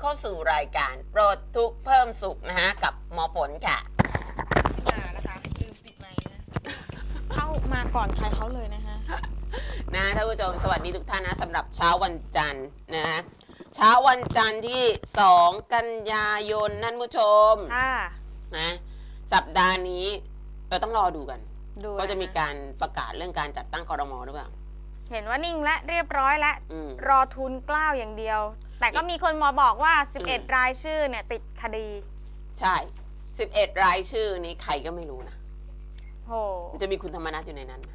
เข้าสู่รายการโปรดทุกข์เพิ่มสุขนะฮะกับหมอฝนค่ะมานะคะลืมปิดไมค์นะเข้ามาก่อนใครเขาเลยนะคะ นะท่านผู้ชมสวัสดีทุกท่านนะสำหรับเช้าวันจันทร์นะฮะเช้าวันจันทร์ที่ 2 กันยายนท่านผู้ชมค่ะนะสัปดาห์นี้เราต้องรอดูกัน ดูก็จะมีนคการประกาศเรื่องการจัดตั้งคอรมอหรือเปล่า เห็นว่านิ่งและเรียบร้อยและ อืม รอทุนกล้าวอย่างเดียว แต่ก็มีคนมาบอกว่าอืม11 รายชื่อเนี่ยติดคดี ใช่ 11 รายชื่อนี้ใครก็ไม่รู้นะโหมันจะมีคุณธรรมนัฐอยู่ในนั้นไหม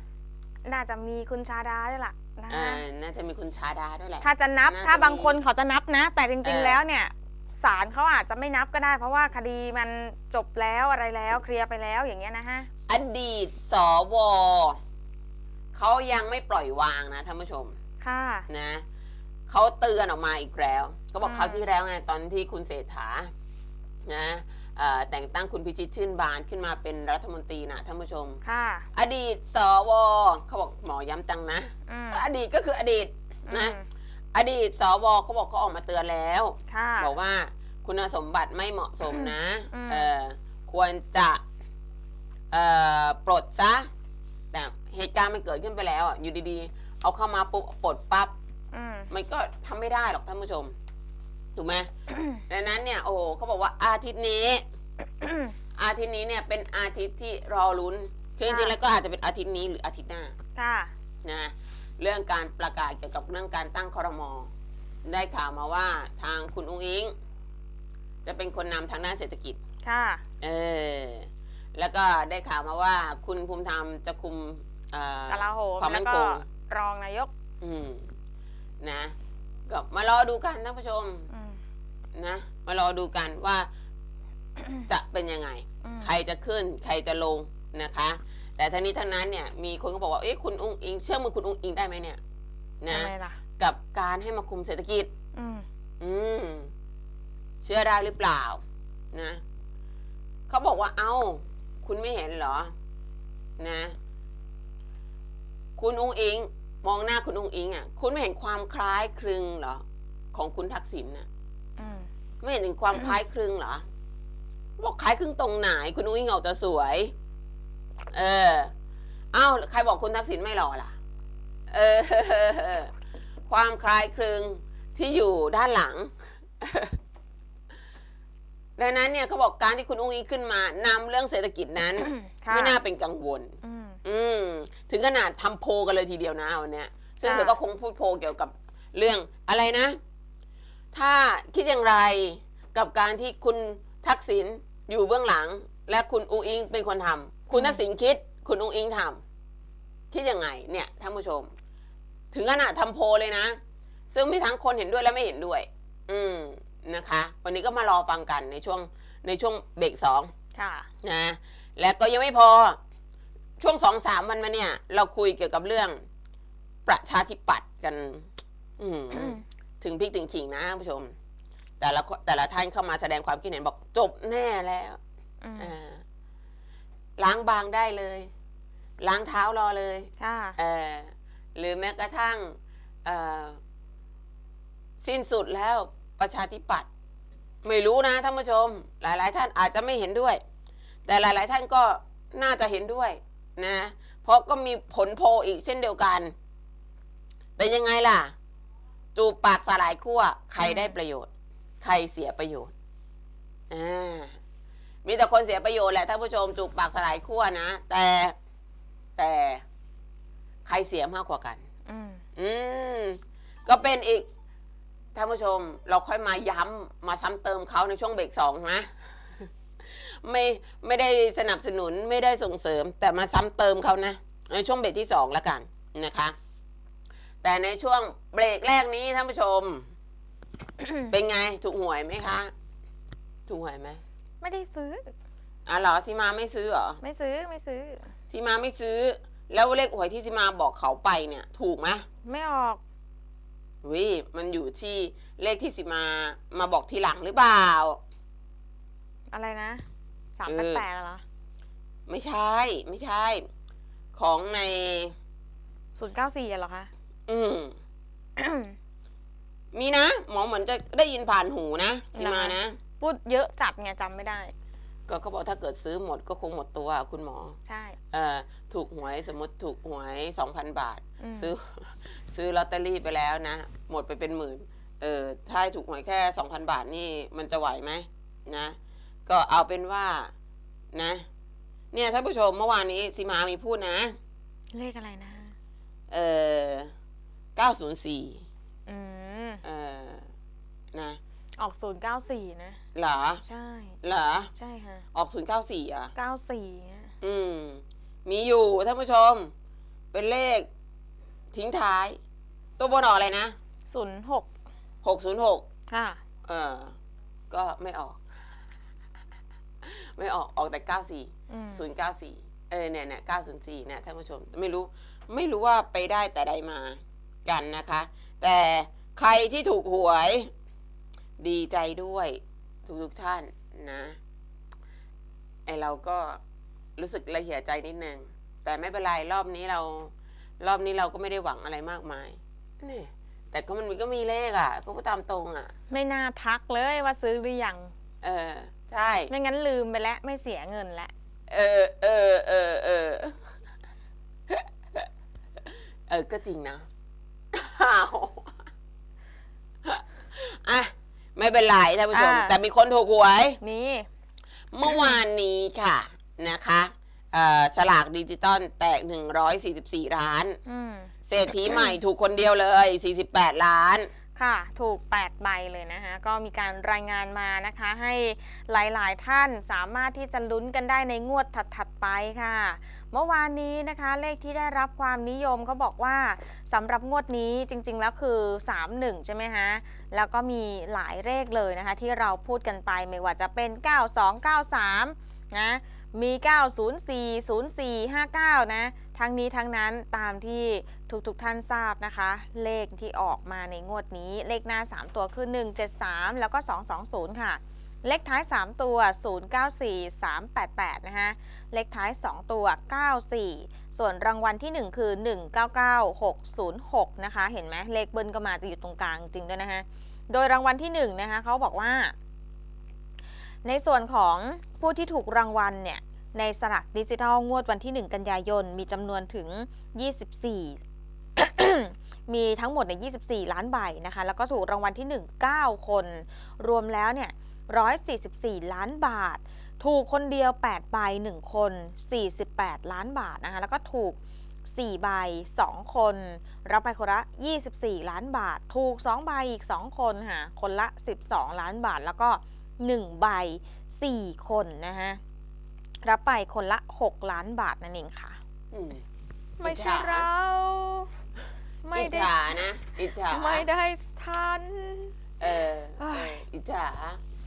น่าจะมีคุณชาดาด้วยล่ะนะอ่าคะน่าจะมีคุณชาดาด้วยแหละ ถ้าจะนับน่าจะถ้าบางมีคนเขาจะนับนะ แต่จริง เออๆแล้วเนี่ยศาลเขาอาจจะไม่นับก็ได้ เพราะว่าคดีมันจบแล้วอะไรแล้วเคลียร์ไปแล้วอย่างเงี้ยนะฮะ อดีตสวเขายังไม่ปล่อยวางนะท่านผู้ชมค่ะ นะ เขาเตือนออกมาอีกแล้วเขาบอกอืมเขาวที่แล้วไงตอนที่คุณเศรษฐานะเอ่อแต่งตั้งคุณพิชิตชื่นบานขึ้นมาเป็นรัฐมนตรีนะท่านผู้ชม ค่ะอดีตสวเขาบอกหมอย้ำจังนะ อืมอดีตก็คืออดีต นะ อืมอดีตสวเขาบอกเขาออกมาเตือนแล้ว ค่ะ บอกว่าคุณสมบัติไม่เหมาะสมนะอืม เออควรจะเอ่อปลดซะแต่เหตุการณ์มันเกิดขึ้นไปแล้วอะอยู่ดีๆ เอาเข้ามาปุ๊บปลดปั๊บ อืม มันก็ทำไม่ได้หรอกท่านผู้ชม ถูกไหม ดังนั้นเนี่ยโอ้โหเขาบอกว่าอาทิตย์นี้ อาทิตย์นี้เนี่ยเป็นอาทิตย์ที่รอลุ้นคือจริงๆค่ะ แล้วก็อาจจะเป็นอาทิตย์นี้หรืออาทิตย์หน้าค่ะ นะเรื่องการประกาศเกี่ยวกับเรื่องการตั้งครมได้ข่าวมาว่าทางคุณอุ้งอิง จะเป็นคนนำทางด้านเศรษฐกิจ ค่ะ เออ แล้วก็ได้ข่าวมาว่า คุณภูมิธรรมจะคุมเอ่อกลาโหมความแล้มั่วนก็คงรองนายก อืม นะ ก็มารอดูกันท่านผู้ชมอืมนะ มารอดูกันว่าจะเป็นยังไง อืมใครจะขึ้นใครจะลงนะคะ แต่ทั้งนี้ทั้งนั้นเนี่ยมีคนก็บอกว่าเอ๊ะคุณอุ้งอิงเชื่อมือคุณอุ้งอิงได้ไหมเนี่ยนะ ทำไมล่ะ กับการให้มาคุมเศรษฐกิจ อืมอืม เชื่อได้หรือเปล่า นะเขาบอกว่าเอ้า คุณไม่เห็นเหรอ นะ คุณอุ้งอิง มองหน้าคุณอุ้งอิงอะ คุณไม่เห็นความคล้ายคลึงเหรอ ของคุณทักษิณน่ะอืมไม่เห็นถึงความคล้ายคลึงเหรอบอกคล้ายคลึงตรงไหน คุณอุ้งอิงออกจะสวย เออ เอ้าใครบอกคุณทักษิณไม่หล่อล่ะ เออ ความคล้ายคลึงที่อยู่ด้านหลังดังนั้นเนี่ยเขาบอกการที่คุณอุ้งอิงขึ้นมานำเรื่องเศรษฐกิจนั้น ค่ะไม่น่าเป็นกังวล อืม อืมถึงขนาดทำโพลกันเลยทีเดียวนะวันเนี้ย ซึ่งค่ะ เดี๋ยวก็คงพูดโพลเกี่ยวกับเรื่องอะไรนะ ถ้าคิดอย่างไรกับการที่คุณทักษิณอยู่เบื้องหลัง และคุณอุ้งอิงเป็นคนทำคุณทักษิณคิด คุณอุ้งอิงทำคิดยังไงเนี่ยท่านผู้ชม ถึงขนาดทำโพลเลยนะ ซึ่งมีทั้งคนเห็นด้วยและไม่เห็นด้วย อืมนะคะ วันนี้ก็มารอฟังกันในช่วงในช่วงเบรกสอง ค่ะ นะและก็ยังไม่พอ ช่วงสองสามวันมาเนี่ย เราคุยเกี่ยวกับเรื่อง ประชาธิปัตย์กัน อืมอืมถึงพริกถึงขิงนะท่านผู้ชม แต่ละคนแต่ละท่านเข้ามาแสดงความคิดเห็นบอกจบแน่แล้วอืมอ่าล้างบางได้เลย ล้างเท้ารอเลยค่ะเออหรือแม้กระทั่งเอ่อสิ้นสุดแล้วประชาธิปัตย์ไม่รู้นะท่านผู้ชม หลาย ๆ ท่านอาจจะไม่เห็นด้วย แต่หลาย ๆ ท่านก็น่าจะเห็นด้วย นะ เพราะก็มีผลโพลอีกเช่นเดียวกัน เป็นยังไงล่ะ จูบปากสลายขั้วใครได้ประโยชน์ ใครเสียประโยชน์อ่ามีแต่คนเสียประโยชน์แหละท่านผู้ชมจูบปากสลายขั้วนะ แต่แต่ใครเสียมากกว่ากัน อืมอืมก็เป็นอีกท่านผู้ชม เราค่อยมาย้ำมาซ้ำเติมเขาในช่วงเบรกสองนะ ไม่ไม่ได้สนับสนุนไม่ได้ส่งเสริม แต่มาซ้ำเติมเขานะในช่วงเบรกที่สองแล้วกันนะคะ แต่ในช่วงเบรกแรกนี้ท่านผู้ชม เป็นไงถูกหวยไหมคะ ถูกหวยไหมไม่ได้ซื้ออ๋อเหรอซีมาไม่ซื้อเหรอไม่ซื้อไม่ซื้อซีมาไม่ซื้อ แล้วเลขหวยที่ซีมาบอกเขาไปเนี่ย ถูกไหมไม่ออกวิมันอยู่ที่เลขที่สิมามาบอกทีหลังหรือเปล่า อะไรนะ สามเอแปดอแปดเหรอไม่ใช่ ไม่ใช่ ของในศูนย์เก้าสี่เหรอคะ อืม มีนะ หมอเหมือนจะได้ยินผ่านหูนะที่มานะ พูดเยอะจัดไงจำไม่ได้ ก็เขาบอกถ้าเกิดซื้อหมดก็คงหมดตัวคุณหมอ ใช่ เอ่อ ถูกหวยสมมติถูกหวย2,000บาทมซื้อ ซื้อลอตเตอรี่ไปแล้วนะ หมดไปเป็นหมื่น เออ ถ้าให้ถูกหวยแค่2,000บาทนี่มันจะไหวไหมนะ ก็เอาเป็นว่านะ เนี่ยท่านผู้ชมเมื่อวานนี้สีมามีพูดนะ เลขอะไรนะ เออ904อืม เออนะ ออกศูนย์เก้าสี่นะ เหรอ ใช่ เหรอ ใช่ค่ะออก094อะ เก้าสี่อืม มีอยู่ท่านผู้ชม เป็นเลขทิ้งท้าย ตัวบนออกอะไรนะศูนย์หก606ค่ะ เออ ก็ไม่ออก ไม่ออกออกแต่เก้าสี่อืมศูนย์เก้าสี่เออเนี่ยเนี่ยเก้าศูนย์สี่เนี่ยท่านผู้ชมไม่รู้ไม่รู้ว่าไปได้แต่ใดมากันนะคะ แต่ใครที่ถูกหวย ดีใจด้วยทุกทุกๆท่านนะไอเราก็รู้สึกละเหี่ยใจนิดนึงแต่ไม่เป็นไรรอบนี้เรา รอบนี้เราก็ไม่ได้หวังอะไรมากมายนี่แต่ก็มันมีก็มีเลขอะ ก็พูดตามตรงอะ ไม่น่าทักเลยว่าซื้อหรือยัง เออ ใช่ ไม่งั้นลืมไปแล้วไม่เสียเงินแล้วเออเออเออเออเออก็จริงนะอ้าวอะไม่เป็นไรท่านผู้ชม อ่า แต่มีคนถูกหวยมีเมื่อวานนี้ค่ะนะคะเอ่อสลากดิจิตอลแตก 144 ล้าน อืมเศรษฐีใหม่ถูกคนเดียวเลย 48 ล้าน ค่ะ ถูก 8 ใบเลยนะคะ ก็มีการรายงานมานะคะ ให้หลายๆ ท่านสามารถที่จะลุ้นกันได้ในงวดถัด ๆ ไปค่ะ เมื่อวานนี้นะคะ เลขที่ได้รับความนิยมเขาบอกว่าสำหรับงวดนี้จริง ๆ แล้วคือ 31 ใช่ไหมฮะ แล้วก็มีหลายเลขเลยนะคะ ที่เราพูดกันไปไม่ว่าจะเป็น 9293 นะ มี 904 04 59 นะ ทั้งนี้ทั้งนั้นตามที่ทุกๆทท่านทราบนะคะ เลขที่ออกมาในงวดนี้เลขหน้า 3 ตัวคือ 173 แล้วก็ 220 ค่ะ เลขท้าย 3 ตัว 094 388 นะคะเลขท้าย 2 ตัว 94 ส่วนรางวัลที่ 1 คือ 199606 นะคะ เห็นไหมเลขเบิ้ลก็มาจะอยู่ตรงกลางจริงด้วยนะคะโดยรางวัลที่1นะคะเขาบอกว่า ในส่วนของผู้ที่ถูกรางวัลเนี่ย ในสลากดิจิทัลงวดวันที่ 1 กันยายน มีจำนวนถึง 24 มีทั้งหมดในย24 ล้านใบนะคะ แล้วก็ถูกรางวัลที่ 1 9 คน รวมแล้วเนี่ย 144 ล้านบาท ถูกคนเดียว 8 ใบ 1 คน 48 ล้านบาทนะคะ แล้วก็ถูก4ใบ 2 คน รับไปคนละ 24 ล้านบาท ถูก 2 ใบอีก 2 คนค่ะ คนละ 12 ล้านบาท แล้วก็ 1 ใบ 4 คนนะคะ รับไปคนละ 6 ล้านบาทนั่นเองค่ะ อืม ไม่ใช่อิจฉาเรา ไม่อิจได้ฉานะอิจฉาไม่ได้ทัน เออเอเอ้อยอิจฉา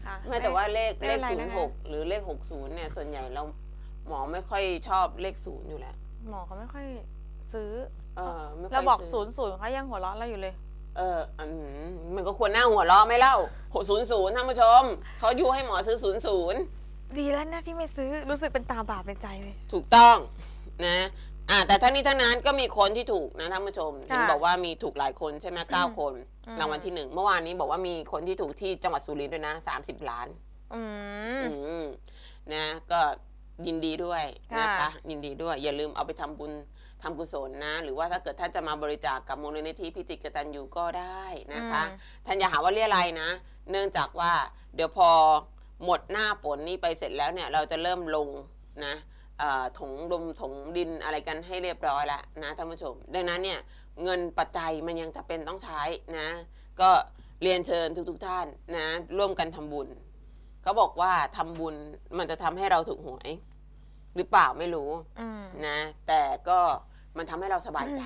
ค่ะไม่แต่ว่าเลขไม่เลเป็นขไรศูนนะย์คะหกหรือเลขหกศูนย์เนี่ย ส่วนใหญ่เราหมอไม่ค่อยชอบเลขศูนย์อยู่แล้วหมอเขาไม่ค่อยซื้อ เออไม่ค่อยเราบอกซื้ศูนย์ศูนย์เขายังหัวเราะเราอยู่เลย เอออืมมันก็ควรหน้าหัวเราะไหม่เล่าหกศูนย์ศูนย์ท่านผู้ชมเขายุให้หมอซื้อศูนย์ศูนย์ ดีแล้วนะที่ไม่ซื้อรู้สึกเป็นตาบาปในใจเลย ถูกต้องนะอ่าแต่ทั้งนี้ทั้งนั้นก็มีคนที่ถูกนะท่านผู้ชมเห็นค่ะบอกว่ามีถูกหลายคนใช่ไหมเก้าคนอืม รางวัลที่หนึ่งเมื่อวานนี้บอกว่ามีคนที่ถูกที่จังหวัดสุรินทร์ด้วยนะสามสิบล้าน อืม อืมนะก็ยินดีด้วยนะคะ ค่ะ ยินดีด้วย อย่าลืมเอาไปทำบุญทำกุศลนะ หรือว่าถ้าเกิดท่านจะมาบริจาคกับมูลนิธิพิจิตรกตัญญูก็ได้นะคะ อืม ท่านอย่าหาว่าเรียอะไรยนะ เนื่องจากว่าเดี๋ยวพอ หมดหน้าฝนนี้ไปเสร็จแล้วเนี่ยเราจะเริ่มลงนะเอ่อถงดมถงดินอะไรกันให้เรียบร้อยแล้วนะท่านผู้ชม ดังนั้นเนี่ยเงินปัจจัยมันยังจะเป็นต้องใช้นะ ก็เรียนเชิญทุกๆท่านนะร่วมกันทำบุญเขาบอกว่าทำบุญมันจะทำให้เราถูกหวย หรือเปล่าไม่รู้อืมนะ แต่ก็มันทำให้เราสบายใจ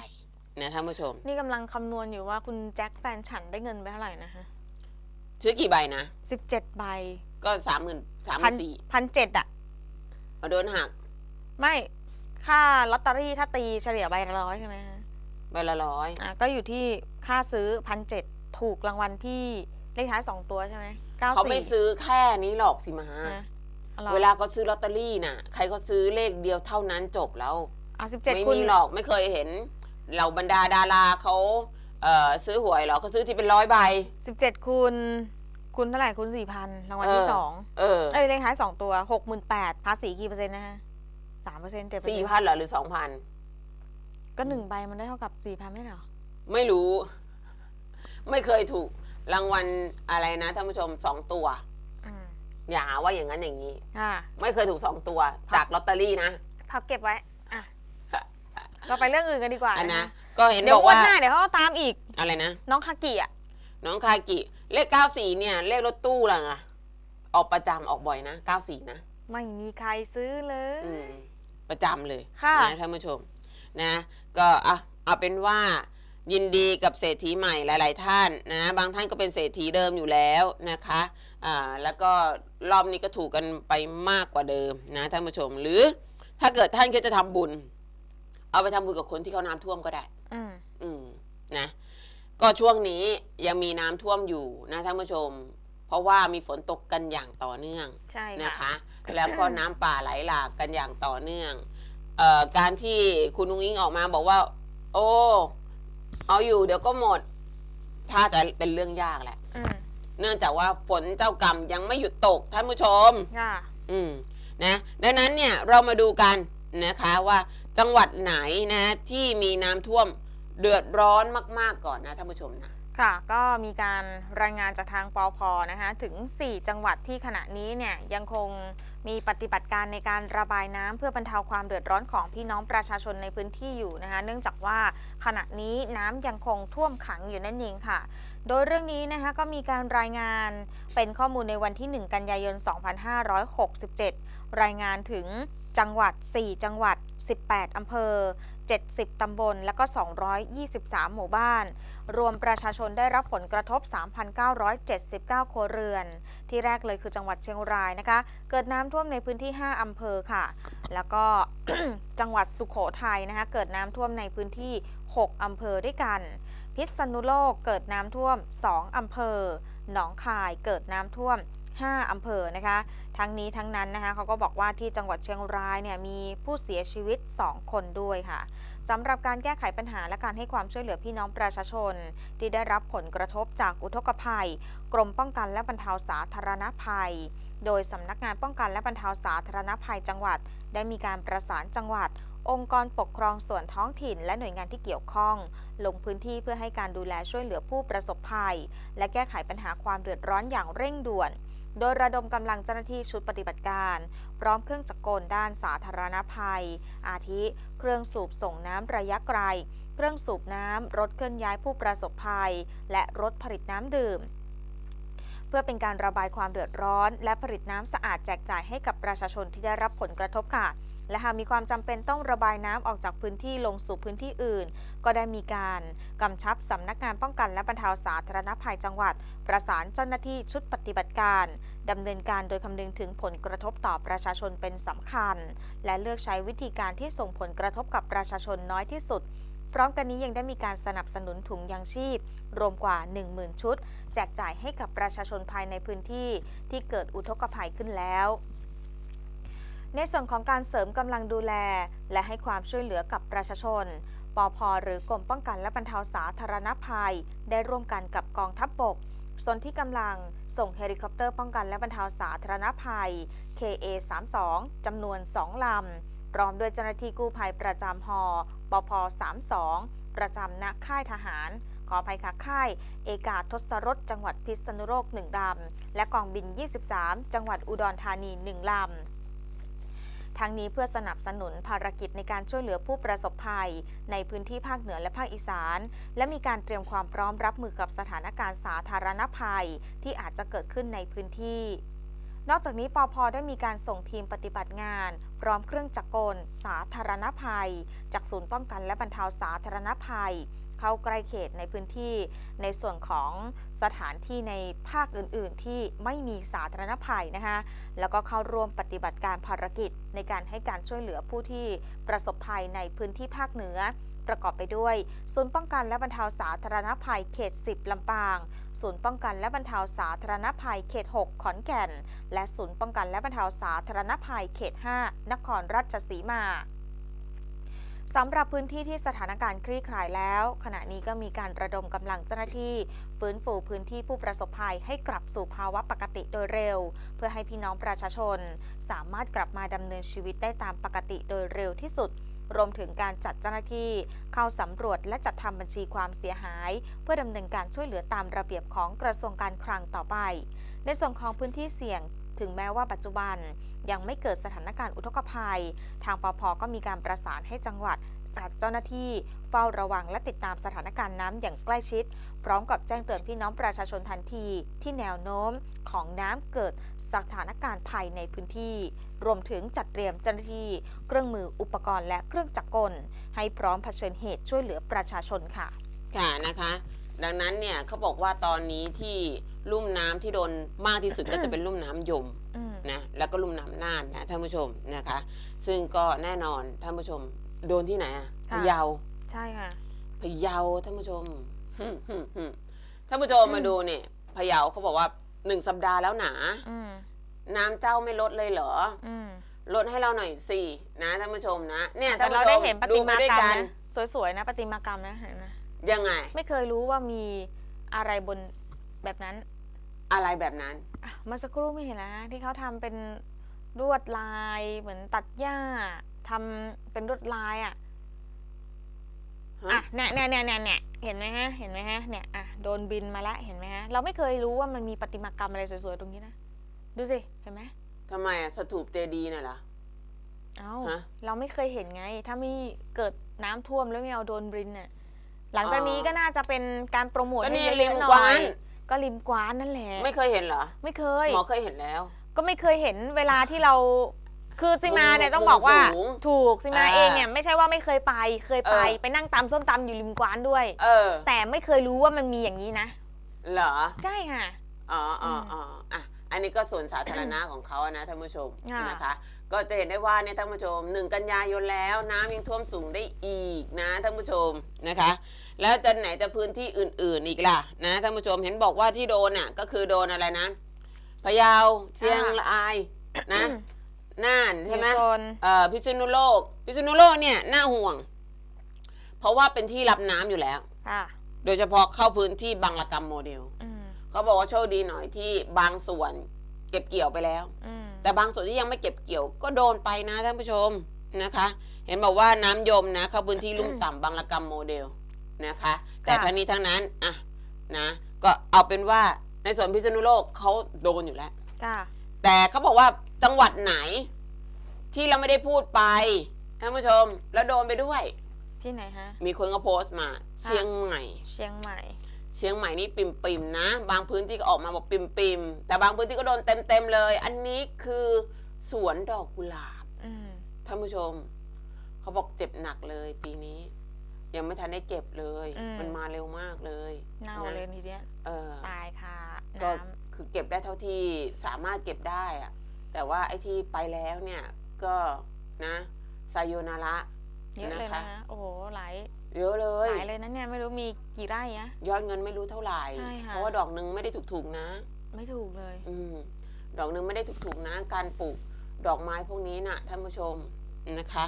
นะท่านผู้ชม นี่กำลังคำนวณอยู่ว่าคุณแจ็คแฟนฉันได้เงินไปเท่าไหร่นะคะซื้อกี่ใบนะสิบเจ็ดใบ ก็สามหมื่นสามหพัมื่นสี่พันเจ็ดอะเอาโดนหัก ไม่ค่าลอตเตอรี่ถ้าตีเฉลี่ยใบละร้อยใช่ไหมคะใบละร้อยอะก็อยู่ที่ค่าซื้อพันเจ็ดถูกรางวัลที่เลขท้ายสองตัวใช่ไหมเก้าเขาไม่สี่ซื้อแค่นี้หรอกสิมานะอร่อยเวลาเขาซื้อลอตเตอรี่น่ะ ใครเขาซื้อเลขเดียวเท่านั้นจบแล้วอะสิบเจ็ดไม่คุณมีหรอกไม่เคยเห็นเหล่าบรรดาดาราเขาเอ่อซื้อหวยเหรอเขาซื้อที่เป็นร้อยใบ17คูณ คูณเท่าไหร่คูณ4,000รางวัลที่เออสองเออเอ้ยเลขท้ายสองตัว68,000ภาษีกี่เปอร์เซ็นต์นะฮะสามเปอร์เซ็นต์เจ็ดเปอร์สี่เซ็นต์พันเหรอหรือสองพันก็หนึ่งใบมันได้เท่ากับ4,000ไม่ใช่เหรอ ไม่รู้ ไม่เคยถูกรางวัลอะไรนะท่านผู้ชมสองตัว อืมอย่าหาว่าอย่างนั้นอย่างนี้ค่ะไม่เคยถูกสองตัว จากลอตเตอรี่นะพับเก็บไว้อะเราไปเรื่องอื่นกันดีกว่าอันนะคะก็เห็นเดี๋ยบวอกงวดว่าหน้าเดี๋ยวเขาเอาตามอีก อะไรนะ น้องคากิอะ น้องคากิ เลขเก้าสี่เนี่ย เลขรถตู้ล่ะไงออกประจำออกบ่อยนะเก้าสี่นะ ไม่มีใครซื้อเลย อืมประจำเลยค่ะ นะท่านผู้ชมนะ ก็อะเอาเป็นว่ายินดีกับเศรษฐีใหม่หลาย ๆ ท่านนะ บางท่านก็เป็นเศรษฐีเดิมอยู่แล้วนะคะอ่าแล้วก็รอบนี้ก็ถูกกันไปมากกว่าเดิมนะท่านผู้ชม หรือถ้าเกิดท่านคิดจะทำบุญ เอาไปทำบุญกับคนที่เขาน้ำท่วมก็ได้ อืม อืมนะ ก็ช่วงนี้ยังมีน้ำท่วมอยู่นะท่านผู้ชม เพราะว่ามีฝนตกกันอย่างต่อเนื่องใช่นะค่ะคะ แล้วก็น้ำป่าไหลหลากกันอย่างต่อเนื่องเอ่อการที่คุณนุ้งอิงออกมาบอกว่า โอ้ เอาอยู่เดี๋ยวก็หมด ถ้าจะเป็นเรื่องยากแหละ อืมเนื่องจากว่าฝนเจ้ากรรมยังไม่หยุดตกท่านผู้ชม ค่ะอืมนะดังนั้นเนี่ยเรามาดูกันนะคะว่าจังหวัดไหนนะที่มีน้ำท่วม เดือดร้อนมาก ๆ ก่อนนะท่านผู้ชมนะ ค่ะ ก็มีการรายงานจากทางปอพนะคะถึง 4 จังหวัดที่ขณะนี้เนี่ยยังคงมีปฏิบัติการในการระบายน้ำเพื่อบรรเทาความเดือดร้อนของพี่น้องประชาชนในพื้นที่อยู่นะคะเนื่องจากว่าขณะนี้น้ำยังคงท่วมขังอยู่นั่นเองค่ะ โดยเรื่องนี้นะคะก็มีการรายงานเป็นข้อมูลในวันที่ 1 กันยายน 2567 รายงานถึงจังหวัด 4 จังหวัด 18 อำเภอ 70 ตำบล และก็ 223 หมู่บ้าน รวมประชาชนได้รับผลกระทบ 3,979 ครัวเรือน ที่แรกเลยคือจังหวัดเชียงรายนะคะ เกิดน้ำท่วมในพื้นที่ 5 อำเภอค่ะ แล้วก็จังหวัดสุขโขทัยนะคะ เกิดน้ำท่วมในพื้นที่ 6 อำเภอด้วยกัน พิษณุโลกเกิดน้ำท่วม 2 อำเภอ หนองคายเกิดน้ำท่วม 5 อำเภอนะคะ ทั้งนี้ทั้งนั้นนะคะเขาก็บอกว่าที่จังหวัดเชียงรายเนี่ยมีผู้เสียชีวิต 2 คนด้วยค่ะสำหรับการแก้ไขปัญหาและการให้ความช่วยเหลือพี่น้องประชาชน ที่ได้รับผลกระทบจากอุทกภัย กรมป้องกันและบรรเทาสาธารณภัย โดยสำนักงานป้องกันและบรรเทาสาธารณภัยจังหวัด ได้มีการประสานจังหวัดองค์กรปกครองส่วนท้องถิ่น และหน่วยงานที่เกี่ยวข้อง ลงพื้นที่เพื่อให้การดูแลช่วยเหลือผู้ประสบภัย และแก้ไขปัญหาความเดือดร้อนอย่างเร่งด่วน โดยระดมกำลังเจ้าหน้าที่ชุดปฏิบัติการ พร้อมเครื่องจักรกลด้านสาธารณภัย อาทิ เครื่องสูบส่งน้ำระยะไกล เครื่องสูบน้ำรถเคลื่อนย้ายผู้ประสบภัย และรถผลิตน้ำดื่มเพื่อเป็นการระบายความเดือดร้อน และผลิตน้ำสะอาดแจกจ่ายให้กับประชาชนที่ได้รับผลกระทบค่ะ และหากมีความจำเป็นต้องระบายน้ำออกจากพื้นที่ลงสู่พื้นที่อื่น ก็ได้มีการกำชับสำนักงานป้องกันและบรรเทาสาธารณภัยจังหวัด ประสานเจ้าหน้าที่ชุดปฏิบัติการดำเนินการโดยคำนึงถึงผลกระทบต่อประชาชนเป็นสำคัญ และเลือกใช้วิธีการที่ส่งผลกระทบกับประชาชนน้อยที่สุดพร้อมกันนี้ยังได้มีการสนับสนุนถุงยางชีพ รวมกว่า 10,000 ชุด แจกจ่ายให้กับประชาชนภายในพื้นที่ที่เกิดอุทกภัยขึ้นแล้ว ในส่วนของการเสริมกำลังดูแล และให้ความช่วยเหลือกับประชาชนปอพหรือกรมป้องกันและบรรเทาสาธารณภัย ได้ร่วมกันกับกองทัพบบกส่วนที่กำลังส่งเฮลิคอปเตอร์ป้องกันและบรรเทาสาธารณภัย KA32 จำนวน 2 ลำ พร้อมด้วยเจ้าหน้าที่กู้ภัยประจำฮอปพ32 ประจำณค่ายทหารขออภัยค่ะค่าย เอกาทศรสจังหวัดพิษณุโลก 1ลำ และกองบิน 23 จังหวัดอุดรธานี 1ลำ ทั้งนี้เพื่อสนับสนุนภารกิจในการช่วยเหลือผู้ประสบภัย ในพื้นที่ภาคเหนือและภาคอีสาน และมีการเตรียมความพร้อมรับมือกับสถานการณ์สาธารณภัย ที่อาจจะเกิดขึ้นในพื้นที่นอกจากนี้ปอพได้มีการส่งทีมปฏิบัติงาน พร้อมเครื่องจักรกล สาธารณภัย จากศูนย์ป้องกันและบรรเทาสาธารณภัย เข้าใกล้เขตในพื้นที่ในส่วนของสถานที่ในภาคอื่น ๆ ที่ไม่มีสาธารณภัยนะคะแล้วก็เข้าร่วมปฏิบัติการภารกิจในการให้การช่วยเหลือผู้ที่ประสบภัยในพื้นที่ภาคเหนือ ประกอบไปด้วย ศูนย์ป้องกันและบรรเทาสาธารณภัยเขต 10 ลำปาง ศูนย์ป้องกันและบรรเทาสาธารณภัยเขต 6 ขอนแก่น และศูนย์ป้องกันและบรรเทาสาธารณภัยเขต 5 นครราชสีมา สำหรับพื้นที่ที่สถานการณ์คลี่คลายแล้ว ขณะนี้ก็มีการระดมกำลังเจ้าหน้าที่ ฟื้นฟูพื้นที่ผู้ประสบภัยให้กลับสู่ภาวะปกติโดยเร็ว เพื่อให้พี่น้องประชาชน สามารถกลับมาดำเนินชีวิตได้ตามปกติโดยเร็วที่สุด รวมถึงการจัดเจ้าหน้าที่เข้าสำรวจและจัดทำบัญชีความเสียหาย เพื่อดำเนินการช่วยเหลือตามระเบียบของกระทรวงการคลังต่อไป ในส่วนของพื้นที่เสี่ยง ถึงแม้ว่าปัจจุบันยังไม่เกิดสถานการณ์อุทกภัย ทางปพก็มีการประสานให้จังหวัดจัดเจ้าหน้าที่เฝ้าระวังและติดตามสถานการณ์น้ำอย่างใกล้ชิด พร้อมกับแจ้งเตือนพี่น้องประชาชนทันที ที่แนวโน้มของน้ำเกิดสถานการณ์ภัยในพื้นที่ รวมถึงจัดเตรียมเจ้าหน้าที่ เครื่องมืออุปกรณ์และเครื่องจักรกล ให้พร้อมเผชิญเหตุช่วยเหลือประชาชนค่ะ ค่ะนะคะ ดังนั้นเนี่ยเขาบอกว่าตอนนี้ที่ ลุ่มน้ำที่โดนมากที่สุดก็จะเป็นลุ่มน้ำยมอืมนะแล้วก็ลุ่มน้ำน่านนะท่านผู้ชมนะคะ ซึ่งก็แน่นอนท่านผู้ชม โดนที่ไหนอะค่ะพะเยาใช่ค่ะพะเยาท่านผู้ชมหึ่มหึ่มหึ่มท่านผู้ชมอืมมาดูเนี่ยพะเยาเขาบอกว่าหนึ่งสัปดาห์แล้วหนาอืมน้ำเจ้าไม่ลดเลยเหรออืมลดให้เราหน่อยสินะท่านผู้ชมนะเนี่ยแต่ท่านเราผู้ชได้มเห็นประดูติไปมาด้วยกรรมกันนะสวยๆนะประติมากรรมนะเห็นไหมยังไง ไม่เคยรู้ว่ามีอะไรบนแบบนั้น อะไรแบบนั้น อะเมื่อสักครู่ไม่เห็นแล้วนะที่เขาทำเป็นลวดลายเหมือนตัดหญ้าทำเป็นลวดลายอะฮะ อะเนี่ยเนี่ยเนี่ยเนี่ยเนี่ยเห็นไหมฮะเห็นไหมฮะเนี่ยอะโดนบินมาแล้วเห็นไหมฮะเราไม่เคยรู้ว่ามันมีประติมากรรมอะไรสวยๆตรงนี้นะดูสิเห็นไหมทำไมอะสถูปเจดีย์น่ะเหรอ เอ้าฮะ เราไม่เคยเห็นไง ถ้ามีเกิดน้ำท่วมแล้วไม่เอาโดนบินเนี่ยหลังจากนี้ก็น่าจะเป็นการโปรโมทก็ให้นี่เยริมอะๆหน่กวาอยน ก็ริมกวานนั่นแหละ ไม่เคยเห็นเหรอ ไม่เคย หมอเคยเห็นแล้ว ก็ไม่เคยเห็นเวลาที่เรา คือซิมาเนี่ยมุมต้องบอกว่า มุมสูงถูกซิมาอ่า เองเนี่ยไม่ใช่ว่าไม่เคยไป เคยไปเออไปนั่งตำส้มตำอยู่ริมกวานด้วย เออแต่ไม่เคยรู้ว่ามันมีอย่างนี้นะ เหรอ ใช่ค่ะ อ๋ออ๋อมอ๋ออะ อันนี้ก็ส่วนสาธารณะของเขาอะนะท่านผู้ชมค่ะ นะคะ ก็จะเห็นได้ว่าเนี่ยท่านผู้ชมหนึ่งกันยายนแล้วน้ำยังท่วมสูงได้อีกนะท่านผู้ชมนะคะ แล้วจะไหนจะพื้นที่อื่นๆอีกล่ะนะท่านผู้ชมเห็นบอกว่าที่โดนน่ะก็คือโดนอะไรนะพะเยาเชียงรายนะน่านใช่ไหมอยู่โซน เอ่อพิษณุโลกพิษณุโลกเนี่ยน่าห่วง เพราะว่าเป็นที่รับน้ำอยู่แล้ว ค่ะ โดยเฉพาะเข้าพื้นที่บางละกรรมโมเดล อืม เขาบอกว่าโชคดีหน่อยที่บางส่วนเก็บเกี่ยวไปแล้ว อืมแต่บางส่วนที่ยังไม่เก็บเกี่ยวก็โดนไปนะท่านผู้ชมนะคะ เห็นบอกว่าน้ำยมนะเข้าพื้นที่ลุ่มต่ำบางละกรรมโมเดลนะคะ แต่ทั้งนี้ทั้งนั้นอะนะ ก็เอาเป็นว่าในส่วนพิษณุโลกเขาโดนอยู่แล้ว ค่ะ แต่เขาบอกว่าจังหวัดไหน ที่เราไม่ได้พูดไปท่านผู้ชม แล้วโดนไปด้วย ที่ไหนฮะ มีคนก็โพสต์มา เชียงใหม่ เชียงใหม่ เชียงใหม่นี่ปิมปิมๆนะ บางพื้นที่ก็ออกมาบอกปิมปิมๆแต่บางพื้นที่ก็โดนเต็มเต็มๆเลย อันนี้คือสวนดอกกุหลาบอืมท่านผู้ชม เขาบอกเจ็บหนักเลยปีนี้ ยังไม่ทันได้เก็บเลย มันมาเร็วมากเลยเน่านะเลยทีเนี้ยเออตายค่ะก็น้คือเก็บได้เท่าที่สามารถเก็บได้อะแต่ว่าไอ้ที่ไปแล้วเนี่ยก็นะไซโยนาระำเยอะเลยนะคะนะฮะโอ้โหหลาย เยอะเลย หลายเลยนะเนี่ยไม่รู้มีกี่ไร่อะยอดเงินไม่รู้เท่าไหร่ ใช่ค่ะ เพราะว่าดอกหนึ่งไม่ได้ถูกๆนะ ไม่ถูกเลย อืมดอกหนึ่งไม่ได้ถูกๆนะ การปลูกดอกไม้พวกนี้นะท่านผู้ชมนะคะ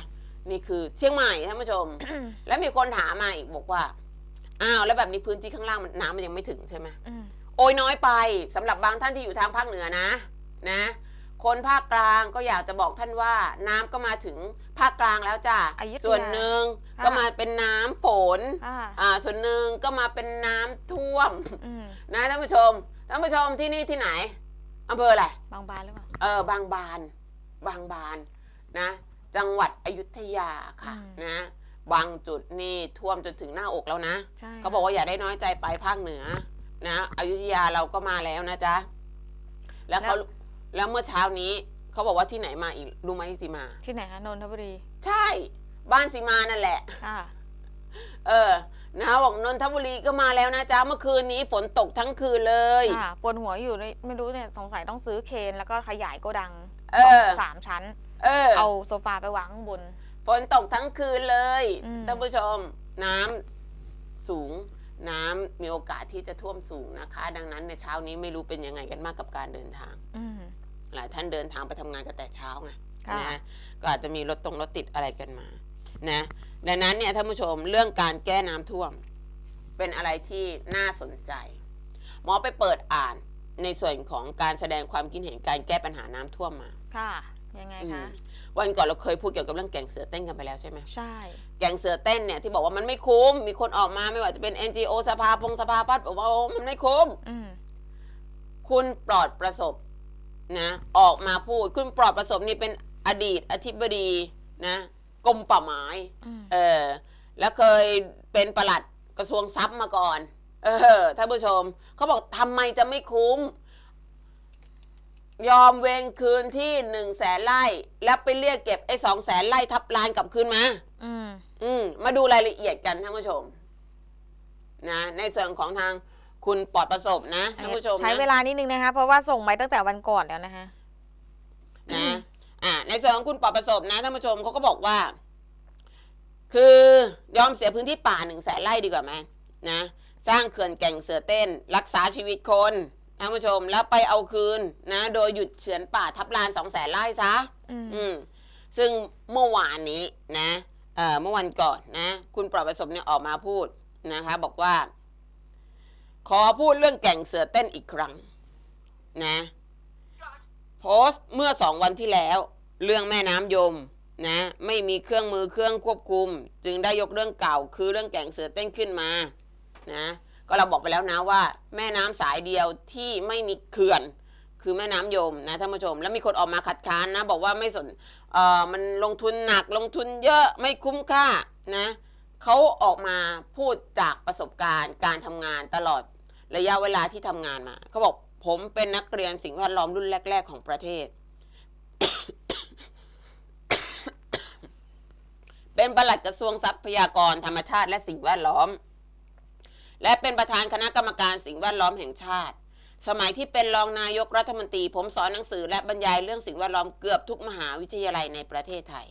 นี่คือเชียงใหม่ท่านผู้ชม แล้วมีคนถามมาอีกบอกว่าอ้าวแล้วแบบนี้พื้นที่ข้างล่างมันน้ำมันยังไม่ถึงใช่ไหมอืมโอ้ยน้อยไปสำหรับบางท่านที่อยู่ทางภาคเหนือนะนะ คนภาคกลางก็อยากจะบอกท่านว่า น้ำก็มาถึง ภาคกลางแล้วจ้ะอยุธยาส่วนหนึ่งค่ะก็มาเป็นน้ำฝนอ่าอ่าส่วนหนึ่งก็มาเป็นน้ำท่วม อืมนะท่านผู้ชมท่านผู้ชมที่นี่ที่ไหนอำเภออะไร บางบานหรือเปล่า เออบางบาน บางบานนะ จังหวัดอยุธยาค่ะอืม นะ บางจุดนี่ท่วมจนถึงหน้าอกแล้วนะ ใช่เขาบอกว่าอย่าได้น้อยใจไปภาคเหนือนะอยุธยาเราก็มาแล้วนะจ๊ะ แล้วเขาแล้วเมื่อเช้านี้ เขาบอกว่าที่ไหนมาอีกรู้ไหมสีมา ที่ไหนคะนนทบุรีใช่ บ้านสีมานั่นแหละอ่าเออนะบอกนนทบุรีก็มาแล้วนะจ๊ะเมื่อคืนนี้ฝนตกทั้งคืนเลย ค่ะปวดหัวอยู่เลยไม่รู้เนี่ยสงสัยต้องซื้อเคนแล้วก็ขยายโกดังเออสามชั้น เออเอาโซฟาไปวางข้างบน ฝนตกทั้งคืนเลยอืม ท่านผู้ชม น้ำสูง น้ำมีโอกาสที่จะท่วมสูงนะคะ ดังนั้นในเช้านี้ไม่รู้เป็นยังไงกันมากกับการเดินทาง อืม หลายท่านเดินทางไปทำงานกันแต่เช้าไงค่ะนะก็อาจจะมีรถตรงรถติดอะไรกันมานะดังนั้นเนี่ยท่านผู้ชมเรื่องการแก้น้ำท่วม เป็นอะไรที่น่าสนใจ หมอไปเปิดอ่านในส่วนของการแสดงความคิดเห็นการแก้ปัญหาน้ำท่วมมา ค่ะยังไงอืคะมวันก่อนเราเคยพูดเกี่ยวกับเรื่องแก่งเสือเต้นกันไปแล้วใช่ไหมใช่ แก่งเสือเต้นเนี่ยที่บอกว่ามันไม่คุ้ม มีคนออกมาไม่ว่าจะเป็น NGO สภาพงสภาพัฒน์บอกว่าโอ้มันไม่คุ้มอืมคุณปลอดประสบ นะออกมาพูดคุณปลอดประสบนี่เป็นอดีตอธิบดีนะกรมป่าไม้อืมเออแล้วเคยเป็นประหลัดกระทรวงทรัพย์มาก่อน เออท่านผู้ชมเขาบอกทำไมจะไม่คุ้ม ยอมเวงคืนที่หนึ่งแสนไร่ แล้วไปเรียกเก็บไอ้สองแสนไร่ทับลานกลับคืนมาอืม อืมมาดูรายละเอียดกันท่านผู้ชม นะ ในส่วนของทาง คุณปลอดประสบนะท่านผู้ชมนะใช้เวลานิดนึงนะคะ เพราะว่าส่งไปตั้งแต่วันก่อนแล้วนะคะนะอ่าในส่วนของคุณปลอดประสบนะท่านผู้ชมเขาก็บอกว่า คือยอมเสียพื้นที่ป่าหนึ่งแสนไร่ดีกว่าไหมนะสร้างเขื่อนแก่งเสือเต้น รักษาชีวิตคนท่านผู้ชมแล้วไปเอาคืนนะ โดยหยุดเฉือนป่าทับลานสองแสนไร่ซะอืมอืมซึ่งเมื่อวานนี้นะเอ่อเมื่อวันก่อนนะ คุณปลอดประสบเนี่ยออกมาพูดนะคะ บอกว่า ขอพูดเรื่องแก่งเสือเต้นอีกครั้ง นะ โพสต์เมื่อสองวันที่แล้ว เรื่องแม่น้ำยมนะ ไม่มีเครื่องมือเครื่องควบคุม จึงได้ยกเรื่องเก่า คือเรื่องแก่งเสือเต้นขึ้นมา นะ ก็เราบอกไปแล้วนะว่า แม่น้ำสายเดียวที่ไม่มีเขื่อนคือแม่น้ำยมนะท่านผู้ชม แล้วมีคนออกมาคัดค้านนะ บอกว่าไม่สนเอ่อมันลงทุนหนักลงทุนเยอะไม่คุ้มค่านะเขาออกมาพูดจากประสบการณ์การทำงานตลอด ระยะเวลาที่ทำงานมา เขาบอกผมเป็นนักเรียนสิ่งแวดล้อมรุ่นแรก ๆ ของประเทศ เป็นปลัดกระทรวงทรัพยากรธรรมชาติและสิ่งแวดล้อม และเป็นประธานคณะกรรมการสิ่งแวดล้อมแห่งชาติ สมัยที่เป็นรองนายกรัฐมนตรี ผมสอนหนังสือและบรรยายเรื่องสิ่งแวดล้อมเกือบทุกมหาวิทยาลัยในประเทศไทย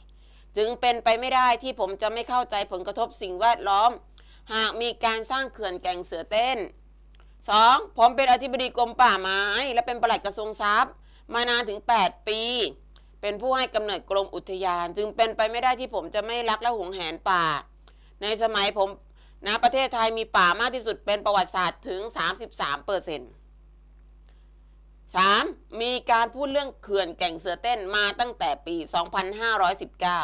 จึงเป็นไปไม่ได้ที่ผมจะไม่เข้าใจผลกระทบสิ่งแวดล้อม หากมีการสร้างเขื่อนแก่งเสือเต้น 2. ผมเป็นอธิบดีกรมป่าไม้ และเป็นปลัดกระทรวงทรัพย์ มานานถึง 8 ปี เป็นผู้ให้กำเนิดกรมอุทยาน จึงเป็นไปไม่ได้ที่ผมจะไม่รักและหวงแหนป่า ในสมัยผมนะประเทศไทยมีป่ามากที่สุดเป็นประวัติศาสตร์ถึง 33เปอร์เซ็นต์ 3. มีการพูดเรื่องเขื่อนแก่งเสือเต้นมาตั้งแต่ปี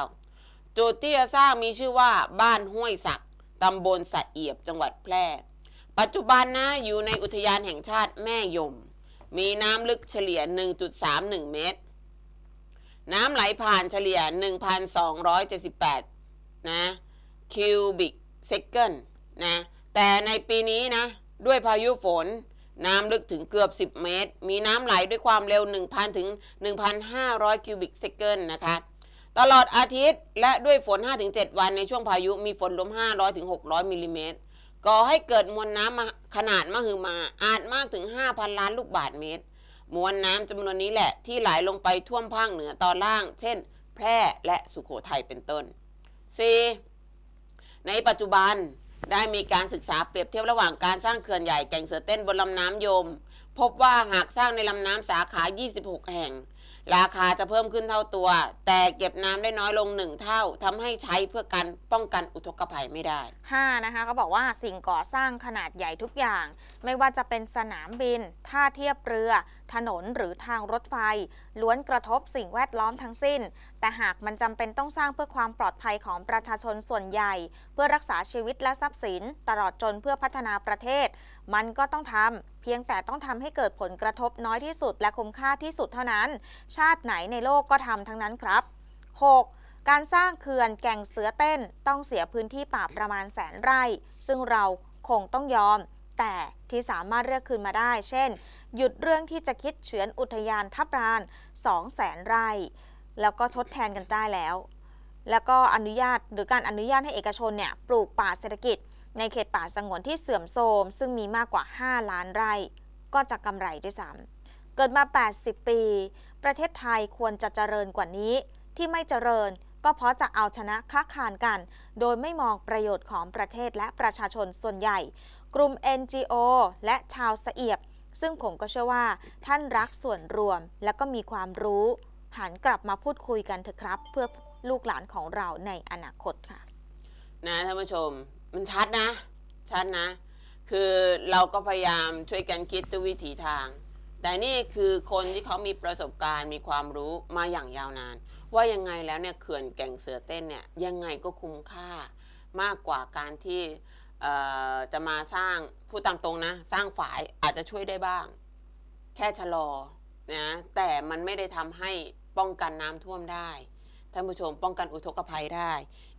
2519 จุดที่จะสร้างมีชื่อว่าบ้านห้วยสักตำบลสะเอียบจังหวัดแพร่ ปัจจุบันนะอยู่ในอุทยานแห่งชาติแม่ยม มีน้ำลึกเฉลี่ย 1.31 เมตร น้ำไหลผ่านเฉลี่ย 1,278 นะคิวบิกเซคันนะ แต่ในปีนี้นะ ด้วยพายุฝน น้ำลึกถึงเกือบ 10 เมตร มีน้ำไหลด้วยความเร็ว 1,000 ถึง 1,500 คิวบิกเซคันนะคะ ตลอดอาทิตย์และด้วยฝน 5-7 วันในช่วงพายุมีฝนลม 500ถึง600 มิลลิเมตร ก่อให้เกิดมวลน้ำมาขนาดมหึมา อาจมากถึง 5,000 ล้านลูกบาศก์เมตร มวลน้ำจำนวนนี้แหละที่ไหลลงไปท่วมภาคเหนือตอนล่าง เช่น แพร่และสุโขทัยเป็นต้น 4. ในปัจจุบันได้มีการศึกษาเปรียบเทียบระหว่างการสร้างเขื่อนใหญ่แก่งเสือเต้นบนลำน้ำยม พบว่าหากสร้างในลำน้ำสาขา 26 แห่ง ราคาจะเพิ่มขึ้นเท่าตัว แต่เก็บน้ำได้น้อยลงหนึ่งเท่าทำให้ใช้เพื่อการป้องกันอุทกภัยไม่ได้ 5นะคะเขาบอกว่าสิ่งก่อสร้างขนาดใหญ่ทุกอย่าง ไม่ว่าจะเป็นสนามบิน ท่าเทียบเรือถนนหรือทางรถไฟ ล้วนกระทบสิ่งแวดล้อมทั้งสิ้น แต่หากมันจำเป็นต้องสร้างเพื่อความปลอดภัยของประชาชนส่วนใหญ่ เพื่อรักษาชีวิตและทรัพย์สิน ตลอดจนเพื่อพัฒนาประเทศ มันก็ต้องทำเพียงแต่ต้องทำให้เกิดผลกระทบน้อยที่สุดและคุ้มค่าที่สุดเท่านั้น ชาติไหนในโลกก็ทำทั้งนั้นครับ 6. การสร้างเขื่อนแก่งเสือเต้นต้องเสียพื้นที่ป่าประมาณแสนไร่ ซึ่งเราคงต้องยอม แต่ที่สามารถเรียกคืนมาได้ เช่น หยุดเรื่องที่จะคิดเฉือนอุทยานทับลาน2แสนไร่ แล้วก็ทดแทนกันได้แล้ว แล้วก็อนุญาตหรือการอนุญาตให้เอกชนเนี่ยปลูกป่าเศรษฐกิจ ในเขตป่าสงวนที่เสื่อมโทรม ซึ่งมีมากกว่า 5 ล้านไร่ ก็จะกำไรด้วยซ้ำเกิดมา 80 ปี ประเทศไทยควรจะเจริญกว่านี้ ที่ไม่เจริญก็เพราะจะเอาชนะค้าคานกัน โดยไม่มองประโยชน์ของประเทศและประชาชนส่วนใหญ่ กลุ่ม NGO และชาวสะเอียบ ซึ่งผมก็เชื่อว่า ท่านรักส่วนรวมและก็มีความรู้ หันกลับมาพูดคุยกันเถอะครับ เพื่อลูกหลานของเราในอนาคตค่ะ นะท่านผู้ชม มันชัดนะ ชัดนะ คือเราก็พยายามช่วยกันคิดทุกวิถีทาง แต่นี่คือคนที่เขามีประสบการณ์มีความรู้มาอย่างยาวนาน ว่ายังไงแล้วเนี่ยเขื่อนแก่งเสือเต้นเนี่ยยังไงก็คุ้มค่ามากกว่าการที่ จะมาสร้างพูดตามตรงนะ สร้างฝายอาจจะช่วยได้บ้าง แค่ชะลอนะแต่มันไม่ได้ทำให้ป้องกันน้ำท่วมได้ท่านผู้ชมป้องกันอุทกภัยได้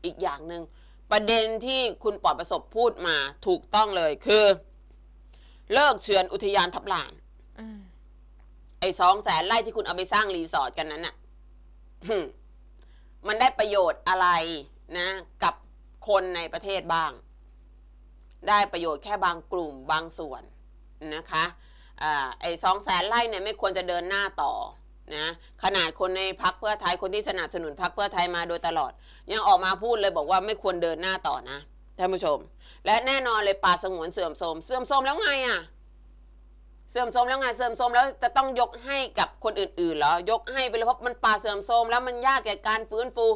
อีกอย่างหนึ่งประเด็นที่คุณปลอดประสบพูดมาถูกต้องเลยคือ เลิกเชือนอุทยานทับลานอืมไอ้สองแสนไร่ที่คุณเอาไปสร้างรีสอร์ทกันนั้นน่ะมันได้ประโยชน์อะไรนะ กับคนในประเทศบ้าง ได้ประโยชน์แค่บางกลุ่มบางส่วนนะคะอ่าไอ้สองแสนไร่เนี่ยไม่ควรจะเดินหน้าต่อนะขนาดคนในพักเพื่อไทยคนที่สนับสนุนพักเพื่อไทยมาโดยตลอด ยังออกมาพูดเลยบอกว่าไม่ควรเดินหน้าต่อนะท่านผู้ชม และแน่นอนเลยป่าสงวนเสื่อมโทรมเสื่อมโทรมแล้วไงอะเสื่อมโทรมแล้วไงเสื่อมโทรมแล้วจะต้องยกให้กับคนอื่นๆเหรอยกให้ไปเลยเพราะมันป่าเสื่อมโทรมแล้วมันยากแก่การฟื้นฟู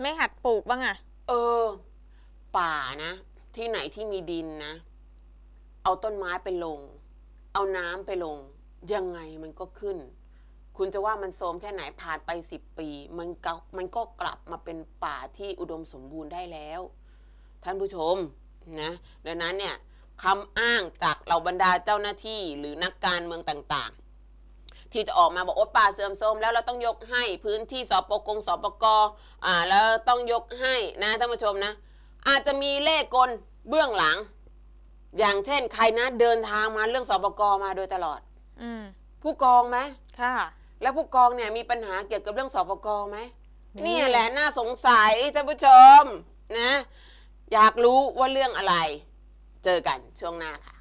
ไม่หัดปลูกบ้างอะเออ ป่านะ ที่ไหนที่มีดินนะ เอาต้นไม้ไปลง เอาน้ำไปลง ยังไงมันก็ขึ้น คุณจะว่ามันโทรมแค่ไหนผ่านไปสิบปี มันก็มันก็กลับมาเป็นป่าที่อุดมสมบูรณ์ได้แล้ว ท่านผู้ชมนะดังนั้นเนี่ยคำอ้างจากเหล่าบรรดาเจ้าหน้าที่หรือนักการเมืองต่างๆ ที่จะออกมาบอกว่าป่าเสื่อมโทรมแล้วเราต้องยกให้พื้นที่สปกงสปกอ่าแล้วต้องยกให้นะท่านผู้ชมนะ อาจจะมีเลขกลเบื้องหลัง อย่างเช่น ใครนะเดินทางมาเรื่องสปกมาโดยตลอด อืมผู้กองไหมค่ะ แล้วผู้กองเนี่ยมีปัญหาเกี่ยวกับเรื่องสปกไหมนี่ เนี่ยแหละน่าสงสัยท่านผู้ชมนะ อยากรู้ว่าเรื่องอะไร เจอกันช่วงหน้าค่ะ